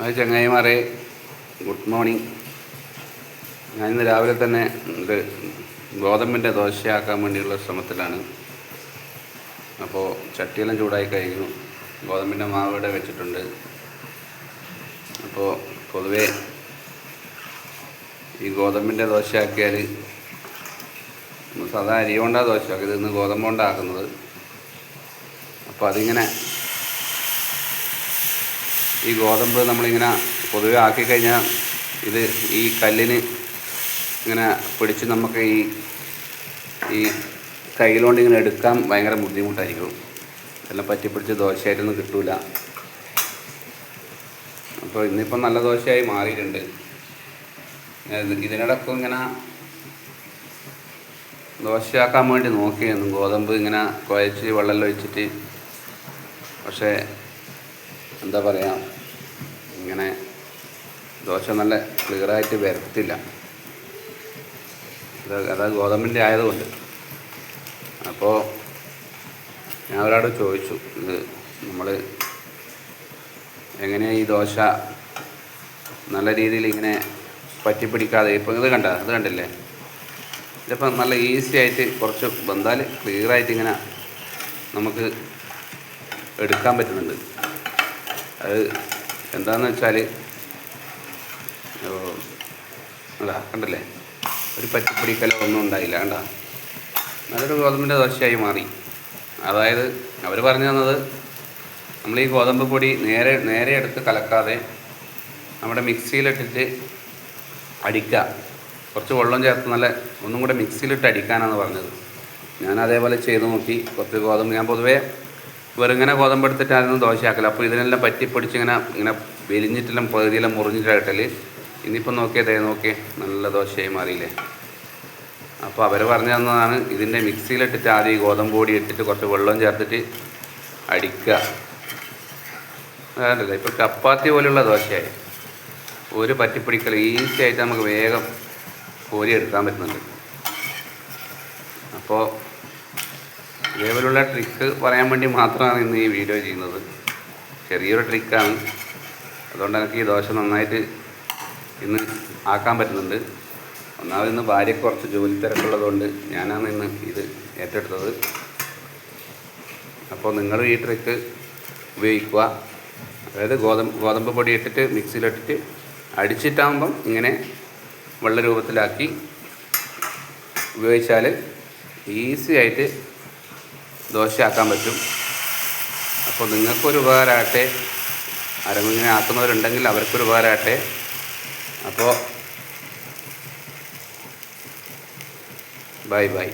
അത് ചങ്ങായിമാരെ good morning ഞാൻ ഇന്ന് രാവിലെ തന്നെ ഇത് ഗോതമ്പിന്റെ ദോശയാക്കാൻ വേണ്ടിയുള്ള ശ്രമത്തിലാണ്. അപ്പോൾ ചട്ടിയെല്ലാം ചൂടായി കഴിഞ്ഞു. ഗോതമ്പിന്റെ മാവ് ഇവിടെ വെച്ചിട്ടുണ്ട്. അപ്പോൾ പൊതുവേ ഈ ഗോതമ്പിന്റെ ദോശയാക്കിയാൽ സാധാരണ അരി കൊണ്ടാണ് ദോശയാക്കി ഇത് ഇന്ന് ഗോതമ്പ് കൊണ്ടാക്കുന്നത്. അപ്പോൾ അതിങ്ങനെ ഈ ഗോതമ്പ് നമ്മളിങ്ങനെ പൊതുവെ ആക്കി കഴിഞ്ഞാൽ ഇത് ഈ കല്ലിന് ഇങ്ങനെ പിടിച്ച് നമുക്ക് ഈ ഈ കയ്യിലോണ്ട് ഇങ്ങനെ എടുക്കാൻ ഭയങ്കര ബുദ്ധിമുട്ടായിരിക്കും. എല്ലാം പറ്റിപ്പിടിച്ച് ദോശയായിട്ടൊന്നും കിട്ടൂല. അപ്പോൾ ഇന്നിപ്പം നല്ല ദോശയായി മാറിയിട്ടുണ്ട്. ഇത് ഇതിനിടയ്ക്കും ഇങ്ങനെ ദോശയാക്കാൻ വേണ്ടി നോക്കിയായിരുന്നു ഗോതമ്പ് ഇങ്ങനെ കുഴച്ച് വെള്ളം ഒഴിച്ചിട്ട് പക്ഷേ എന്താ പറയുക ഇങ്ങനെ ദോശ നല്ല ക്ലിയറായിട്ട് വരത്തില്ല. അത് അതായത് ഗോതമ്പിന്റെ ആയതുകൊണ്ട്. അപ്പോൾ ഞാൻ ഒരാളോട് ചോദിച്ചു ഇത് നമ്മൾ എങ്ങനെയാണ് ഈ ദോശ നല്ല രീതിയിൽ ഇങ്ങനെ പറ്റിപ്പിടിക്കാതെ ഇപ്പം ഇത് കണ്ട അത് കണ്ടില്ലേ? ഇതിപ്പം നല്ല ഈസി ആയിട്ട് കുറച്ച് ബന്ധാൽ ക്ലിയറായിട്ട് ഇങ്ങനെ നമുക്ക് എടുക്കാൻ പറ്റുന്നുണ്ട്. അത് എന്താണെന്ന് വെച്ചാൽ അതാ കണ്ടല്ലേ? ഒരു പറ്റിപ്പിടിക്കലോ ഒന്നും ഉണ്ടായില്ല കണ്ട? നല്ലൊരു ഗോതമ്പിന്റെ ദോശയായി മാറി. അതായത് അവർ പറഞ്ഞു തന്നത് നമ്മൾ ഈ ഗോതമ്പ് പൊടി നേരെ നേരെ എടുത്ത് കലക്കാതെ നമ്മുടെ മിക്സിയിലിട്ടിട്ട് അടിക്കുക. കുറച്ച് വെള്ളം ചേർത്ത് നല്ല ഒന്നും കൂടെ മിക്സിയിലിട്ട് അടിക്കാനാണ് പറഞ്ഞത്. ഞാൻ അതേപോലെ ചെയ്ത് നോക്കി കുറച്ച് ഗോതമ്പ് ഞാൻ പൊതുവേ വെറുങ്ങനെ ഗോതമ്പ് എടുത്തിട്ട് അതൊന്നും ദോശയാക്കില്ല അപ്പോൾ ഇതിനെല്ലാം പറ്റി പിടിച്ച് ഇങ്ങനെ ഇങ്ങനെ വെലിഞ്ഞിട്ടെല്ലാം പകുതിയെല്ലാം മുറിഞ്ഞിട്ടായിട്ടൽ ഇനിയിപ്പോൾ നോക്കിയതേ നോക്കിയേ നല്ല ദോശയായി മാറിയില്ലേ. അപ്പോൾ അവർ പറഞ്ഞു തന്നതാണ് ഇതിന്റെ മിക്സിയിലിട്ടിട്ട് ആദ്യം ഈ ഗോതമ്പ് പൊടി ഇട്ടിട്ട് കുറച്ച് വെള്ളവും ചേർത്തിട്ട് അടിക്കുക അതല്ല ഇപ്പോൾ ചപ്പാത്തി പോലുള്ള ദോശയായി. ഒരു പറ്റിപ്പിടിക്കൽ ഈസി ആയിട്ട് നമുക്ക് വേഗം കോരി എടുക്കാൻ പറ്റുന്നുണ്ട്. അപ്പോൾ ഇതേപോലുള്ള ട്രിക്ക് പറയാൻ വേണ്ടി മാത്രമാണ് ഇന്ന് ഈ വീഡിയോ ചെയ്യുന്നത്. ചെറിയൊരു ട്രിക്കാണ് അതുകൊണ്ട് എനിക്ക് ഈ ദോശ നന്നായിട്ട് ഇന്ന് ആക്കാൻ പറ്റുന്നുണ്ട്. ഒന്നാമത് ഇന്ന് ഭാര്യയ്ക്ക് കുറച്ച് ജോലി തിരക്കുള്ളതുകൊണ്ട് ഞാനാണ് ഇന്ന് ഇത് ഏറ്റെടുത്തത്. അപ്പോൾ നിങ്ങൾ ഈ ട്രിക്ക് ഉപയോഗിക്കുക. അതായത് ഗോതമ്പ് ഗോതമ്പ് പൊടി ഇട്ടിട്ട് മിക്സിയിലിട്ടിട്ട് അടിച്ചിട്ടാകുമ്പം ഇങ്ങനെ വെള്ള രൂപത്തിലാക്കി ഉപയോഗിച്ചാൽ ഈസി ആയിട്ട് ദോശയാക്കാൻ പറ്റും. അപ്പോൾ നിങ്ങൾക്കൊരു ഉപകാരമാകട്ടെ. ആരെങ്കിലും ഇങ്ങനെ ആക്കുന്നവരുണ്ടെങ്കിൽ അവർക്കൊരു ഉപകാരമാകട്ടെ. അപ്പോൾ ബൈ ബൈ.